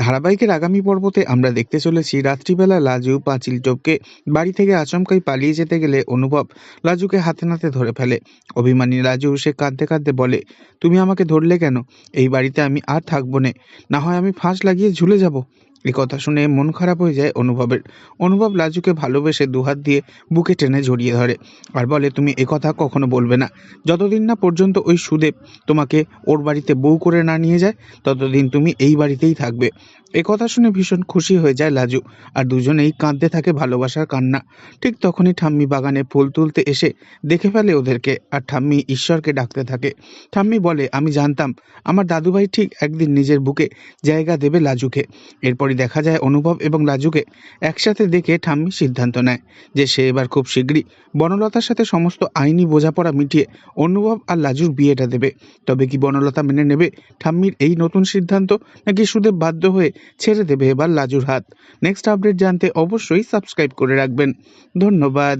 ধারাবাহিকের আগামী পর্বতে আমরা দেখতে চলেছি রাত্রিবেলা লাজু পাঁচিল টপকে বাড়ি থেকে আচমকাই পালিয়ে যেতে গেলে অনুভব লাজুকে হাতে নাতে ধরে ফেলে। অভিমানী লাজু সে কাঁদতে কাঁদতে বলে, তুমি আমাকে ধরলে কেন? এই বাড়িতে আমি আর থাকব নে। হয় আমি ফাঁস লাগিয়ে ঝুলে যাব। এই কথা শুনে মন খারাপ হয়ে যায় অনুভবের। অনুভব লাজুকে ভালোবেসে দুহাত দিয়ে বুকে টেনে জড়িয়ে ধরে আর বলে, তুমি এ কথা কখনো বলবে না। যতদিন না পর্যন্ত ওই সুদেব তোমাকে ওর বাড়িতে বউ করে না নিয়ে যায়, ততদিন তুমি এই বাড়িতেই থাকবে। এ কথা শুনে ভীষণ খুশি হয়ে যায় লাজু আর দুজনেই কাঁদতে থাকে ভালোবাসার কান্না। ঠিক তখনই ঠাম্মি বাগানে ফুল তুলতে এসে দেখে ফেলে ওদেরকে আর ঠাম্মি ঈশ্বরকে ডাকতে থাকে। ঠাম্মি বলে, আমি জানতাম, আমার দাদুভাই ঠিক একদিন নিজের বুকে জায়গা দেবে লাজুকে। এরপরই দেখা যায় অনুভব এবং লাজুকে একসাথে দেখে ঠাম্মি সিদ্ধান্ত নেয় যে সে এবার খুব শীঘ্রই বনলতার সাথে সমস্ত আইনি বোঝাপড়া মিটিয়ে অনুভব আর লাজুর বিয়েটা দেবে। তবে কি বনলতা মেনে নেবে ঠাম্মির এই নতুন সিদ্ধান্ত, নাকি সুদেব বাধ্য হয়ে ছেড়ে দেবে এবার লাজুর হাত? নেক্সট আপডেট জানতে অবশ্যই সাবস্ক্রাইব করে রাখবেন। ধন্যবাদ।